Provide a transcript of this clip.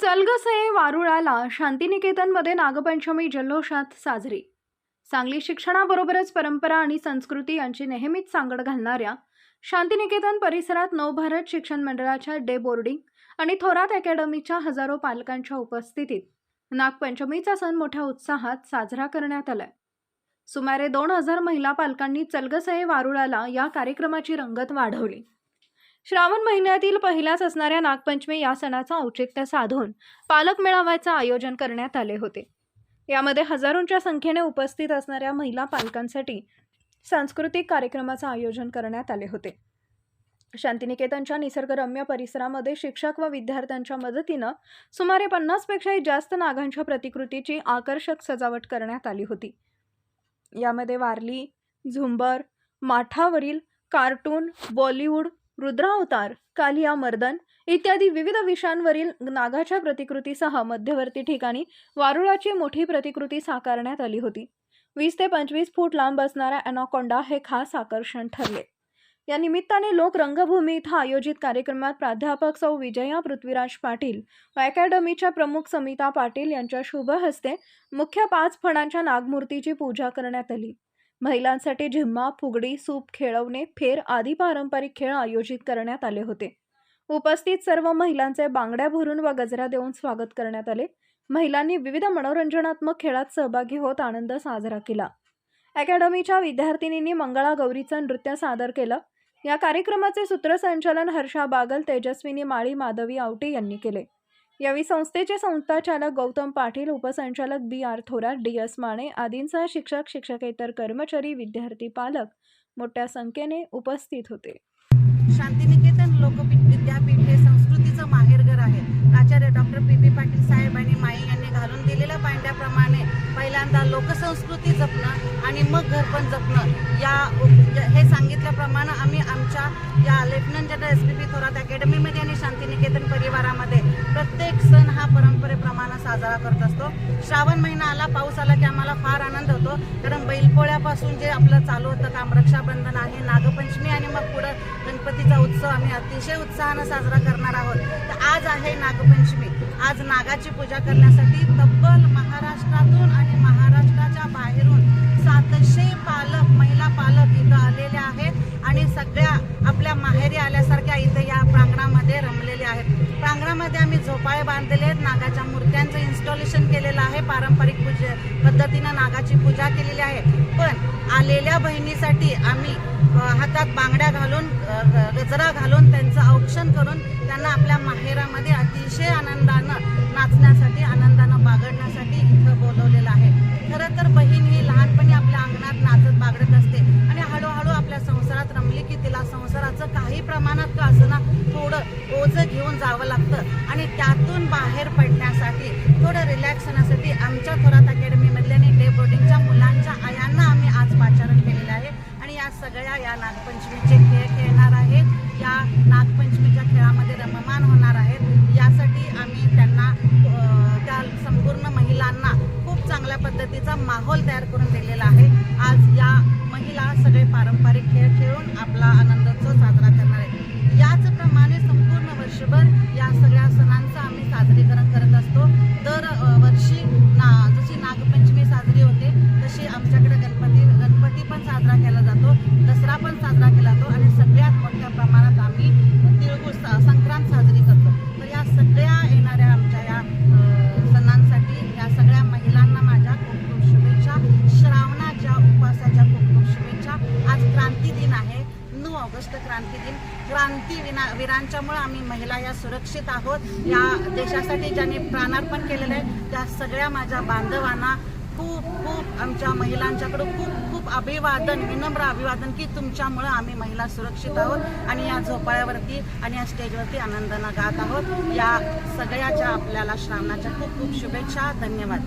चलगसे वारुळाला शांतिनिकेतनमध्ये नागपंचमी जल्लोषात साजरी. सांगली शिक्षणाबरोबरच परंपरा आणि संस्कृती यांची नेहमीच सांगड घालणाऱ्या शांतिनिकेतन परिसरात नवभारत शिक्षण मंडळाच्या डे बोर्डिंग आणि थोरात अकॅडमीच्या हजारो पालकांच्या उपस्थितीत नागपंचमीचा सण मोठ्या उत्साहात साजरा करण्यात आलाय. सुमारे दोन हजार महिला पालकांनी चलगसये वारुळाला या कार्यक्रमाची रंगत वाढवली. श्रावण महिन्यातील पहिल्याच असणाऱ्या नागपंचमी या सणाचं औचित्य साधून पालक मेळाव्याचं आयोजन करण्यात आले होते. यामध्ये हजारोंच्या संख्येने उपस्थित असणाऱ्या महिला पालकांसाठी सांस्कृतिक कार्यक्रमाचं आयोजन करण्यात आले होते. शांतिनिकेतनच्या निसर्गरम्य परिसरामध्ये शिक्षक व विद्यार्थ्यांच्या मदतीनं सुमारे पन्नासपेक्षाही जास्त नागांच्या प्रतिकृतीची आकर्षक सजावट करण्यात आली होती. यामध्ये वारली झुंबर माठावरील कार्टून बॉलिवूड रुद्रावतार कालिया मर्दन इत्यादी विविध विषयांवरील नागाच्या प्रतिकृतीसह मध्यवर्ती ठिकाणी वारुळाची मोठी प्रतिकृती साकारण्यात आली होती. वीस ते पंचवीस फूट लांब असणारा अॅनाकोंडा हे खास आकर्षण ठरले. या निमित्ताने लोक रंगभूमी इथं आयोजित कार्यक्रमात प्राध्यापक सौ. विजया पृथ्वीराज पाटील व अकॅडमीच्या प्रमुख समिता पाटील यांच्या शुभ हस्ते मुख्य पाच फणांच्या नागमूर्तीची पूजा करण्यात आली. महिलांसाठी झिम्मा फुगडी सूप खेळवणे फेर आदी पारंपरिक खेळ आयोजित करण्यात आले होते. उपस्थित सर्व महिलांचे बांगड्या भरून व गजरा देऊन स्वागत करण्यात आले. महिलांनी विविध मनोरंजनात्मक खेळात सहभागी होत आनंद साजरा केला. अकॅडमीच्या विद्यार्थिनींनी मंगळागौरीचं नृत्य सादर केलं. या कार्यक्रमाचे सूत्रसंचालन हर्षा बागल तेजस्विनी माळी माधवी आवटे यांनी केले. यावेळी संस्थेचे संस्थाचालक गौतम पाटील उपसंचालक B R Thorat D S Mane आदींसह शिक्षक शिक्षकेतर कर्मचारी विद्यार्थी पालक मोठ्या संख्येने उपस्थित होते. शांतिनिकेतन लोकपीठ विद्यापीठ हे संस्कृतीचं माहेरघर आहे. प्राचार्य डॉक्टर पी. पी. पाटील साहेब आणि माई यांनी घालून दिलेल्या पांड्याप्रमाणे पहिल्यांदा लोकसंस्कृती जपणं आणि मग घर पण जपणं या हे सांगितल्याप्रमाणे आम्ही आमच्या या lieutenant general S P P Thorat अकॅडमीमध्ये आणि शांतिनिकेतन परिवारामध्ये प्रत्येक सण हा परंपरेप्रमाणे साजरा करत असतो. श्रावण महिना आला पाऊस आला की आम्हाला फार आनंद होतो. कारण बैलपोळ्यापासून जे आपलं चालू होतं काम रक्षाबंधन आहे नागपंचमी आणि मग पुढं गणपतीचा उत्सव आम्ही अतिशय उत्साहानं साजरा करणार आहोत. तर आज आहे नागपंचमी. आज नागाची पूजा करण्यासाठी तब्बल महाराष्ट्रातून आणि महाराष्ट्राच्या बाहेरून सातशे पालक महिला पालक इथं आलेले आहेत. आणि सगळ्या आपल्या माहेरी आल्यासारख्या इथं या प्रांगणामध्ये रमलेले आहेत. प्रांगणामध्ये आम्ही झोपाळे बांधलेले आहेत. नागाच्या मूर्त्यांचं इन्स्टॉलेशन केलेलं आहे. पारंपरिक पूजे पद्धतीनं नागाची पूजा केलेली आहे. पण आलेल्या बहिणीसाठी आम्ही हातात बांगड्या घालून ग- गजरा घालून त्यांचं औक्षण करून त्यांना आपल्या माहेरामध्ये अतिशय आनंदानं नाचण्यासाठी आनंदानं बागडण्यासाठी इथं बोलवलेलं आहे. खरं तर बहीण ही लहानपणी आपल्या अंगणात नाचत बागडत असते. संसारात रमली की तिला संसाराचं काही प्रमाणात का असं ना थोडं ओझं घेऊन जावं लागतं. आणि त्यातून बाहेर पडण्यासाठी थोडं रिलॅक्स होण्यासाठी आमच्या थोरात अकॅडमीमधल्या आणि डे बोर्डिंगच्या मुलांच्या आयांना आम्ही आज पाचारण केलेलं आहे. आणि या सगळ्या या नागपंचमीचे खेळ खेळणार आहेत या नागपंचमीच्या खेळामध्ये रममान होणार आहेत. यासाठी आम्ही त्यांना त्या संपूर्ण महिलांना खूप चांगल्या पद्धतीचा माहोल तयार करून दिलेला आहे. आज या महिला सगळे पारंपरिक खेळ खेळून आपला आनंदोत्सव साजरा करणार आहेत. याचप्रमाणे संपूर्ण वर्षभर या सगळ्या सणांचं आम्ही साजरीकरण करत असतो. दर वर्षी ना जशी नागपंचमी साजरी होते तशी आमच्याकडे गणपती गणपती पण साजरा केला जातो. खूप आज क्रांती दिन आहे. नऊ ऑगस्ट क्रांती दिन. क्रांती विना वीरांच्यामुळे आम्ही महिला या सुरक्षित आहोत. या देशासाठी ज्यांनी प्राणार्पण केलेलं आहे त्या सगळ्या माझ्या बांधवांना खूप खूप आमच्या महिलांच्याकडं खूप खूप अभिवादन विनम्र अभिवादन की तुमच्यामुळं आम्ही महिला सुरक्षित आहोत आणि या झोपाळ्यावरती आणि या स्टेजवरती आनंदानं गात आहोत. या सगळ्याच्या आपल्याला श्रावणाच्या खूप खूप शुभेच्छा. धन्यवाद.